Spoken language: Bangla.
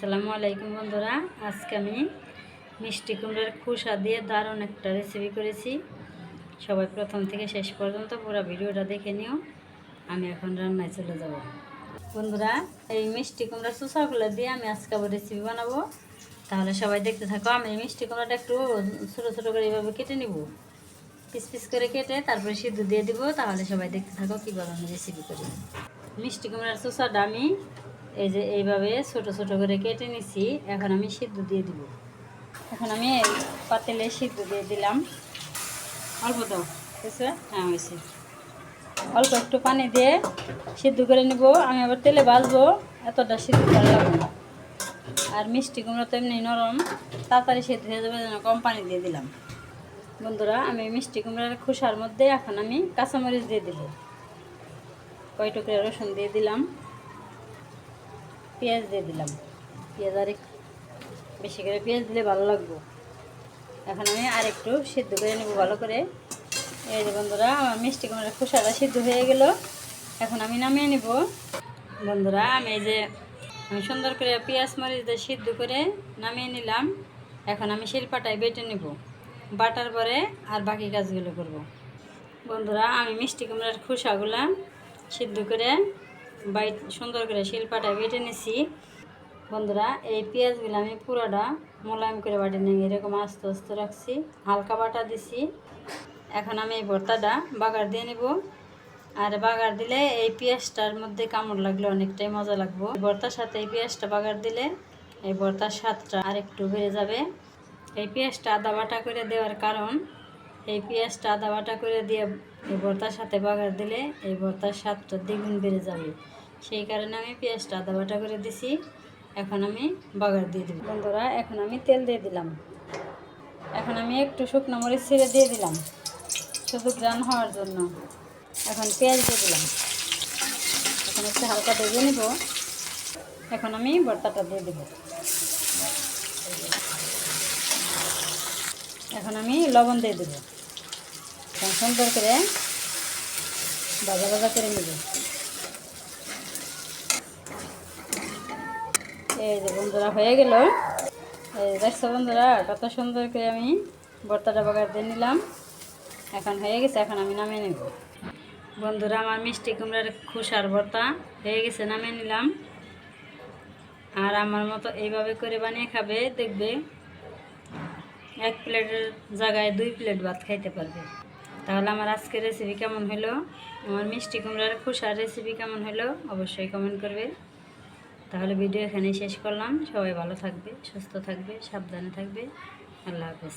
আসসালামু আলাইকুম বন্ধুরা। আজকে আমি মিষ্টি কুমড়ার খোসা দিয়ে দারুণ একটা রেসিপি করেছি। সবাই প্রথম থেকে শেষ পর্যন্ত পুরো ভিডিওটা দেখে নিও। আমি এখন রান্নায় চলে যাব। বন্ধুরা, এই মিষ্টি কুমড়ার চোষাগুলো দিয়ে আমি আজকে আবার রেসিপি বানাবো। তাহলে সবাই দেখতে থাকো, আমি এই মিষ্টি কুমড়াটা একটু ছোটো ছোটো করে এইভাবে কেটে নিব। পিস পিস করে কেটে তারপরে সিদ্ধ দিয়ে দিব। তাহলে সবাই দেখতে থাকো কীভাবে আমি রেসিপি করি। মিষ্টি কুমড়ার চোষাটা আমি এই যে এইভাবে ছোট ছোট করে কেটে নিছি, এখন আমি সিদ্ধ দিয়ে দিব। এখন আমি পাতিলে সিদ্ধ দিয়ে দিলাম। অল্প দাও হয়েছে? হ্যাঁ হয়েছে। অল্প একটু পানি দিয়ে সিদ্ধ করে নিব। আমি আবার তেলে ভাজবো, এতটা সিদ্ধ করা লাগবে আর মিষ্টি কুমড়ো তো এমনি নরম। তাড়াতাড়ি সিদ্ধ হয়ে যাবে যেন কম পানি দিয়ে দিলাম। বন্ধুরা, আমি মিষ্টি কুমড়ার খোসার মধ্যে এখন আমি কাঁচামরিচ দিয়ে দিব। কয় টুকরা রসুন দিয়ে দিলাম। পেঁয়াজ দিয়ে দিলাম। পেঁয়াজ আর বেশি করে পেঁয়াজ দিলে ভালো লাগবে। এখন আমি আর একটু সিদ্ধ করে নেব ভালো করে। এই যে বন্ধুরা, আমার মিষ্টি কুমড়ার খোসাটা সিদ্ধ হয়ে গেল। এখন আমি নামিয়ে নেব। বন্ধুরা, আমি এই যে আমি সুন্দর করে পেঁয়াজ মরিচ দিয়ে সিদ্ধ করে নামিয়ে নিলাম। এখন আমি শিলপাটায় বেটে নেব। বাটার পরে আর বাকি কাজগুলো করব। বন্ধুরা, আমি মিষ্টি কুমড়ার খোসাগুলা সিদ্ধ করে বাইট সুন্দর করে শিল্পাটা বেটে নিছি। বন্ধুরা, এই পেঁয়াজগুলো আমি পুরোটা মোলায়েম করে বাটে নিয়ে এরকম আস্তে আস্তে রাখছি। হালকা বাটা দিছি। এখন আমি এই ভর্তাটা বাগার দিয়ে নেব। আর বাগার দিলে এই পেঁয়াজটার মধ্যে কামড় লাগলে অনেকটাই মজা লাগবো। ভর্তার সাথে এই পেঁয়াজটা বাগার দিলে এই ভর্তার স্বাদটা আর একটু বেড়ে যাবে। এই পেঁয়াজটা আদা বাটা করে দেওয়ার কারণ এই পেঁয়াজটা আদা বাটা করে দিয়ে এই ভর্তার সাথে বাগার দিলে এই ভর্তার স্বাদটা দ্বিগুণ বেড়ে যাবে। সেই কারণে আমি পেঁয়াজটা আদা বাটা করে দিছি। এখন আমি বাগার দিয়ে দিব। বন্ধুরা, এখন আমি তেল দিয়ে দিলাম। এখন আমি একটু শুকনো মরিচ ছেড়ে দিয়ে দিলাম। শুধু গ্রান হওয়ার জন্য। এখন পেঁয়াজ দিয়ে দিলাম। এখন একটু হালকা ভেজে নেব। এখন আমি ভর্তাটা দিয়ে দেব। এখন আমি লবণ দিয়ে দেবো। এখন সুন্দর করে ভাজা ভাজা করে নেব। এই যে বন্ধুরা হয়ে গেল। এই দেখছ বন্ধুরা, কত সুন্দর করে আমি ভর্তাটা বাগার দিয়ে নিলাম। এখন হয়ে গেছে, এখন আমি নামিয়ে নেব। বন্ধুরা, আমার মিষ্টি কুমড়ার খুশার ভর্তা হয়ে গেছে, নামিয়ে নিলাম। আর আমার মতো এইভাবে করে বানিয়ে খাবে, দেখবে এক প্লেটের জায়গায় দুই প্লেট ভাত খাইতে পারবে। তাহলে আমার আজকের রেসিপি কেমন হলো? আমার মিষ্টি কুমড়ার খুশার রেসিপি কেমন হলো? অবশ্যই কমেন্ট করবে। তাহলে ভিডিও এখানেই শেষ করলাম। সবাই ভালো থাকবে, সুস্থ থাকবে, সাবধানে থাকবে। আল্লাহ হাফেজ।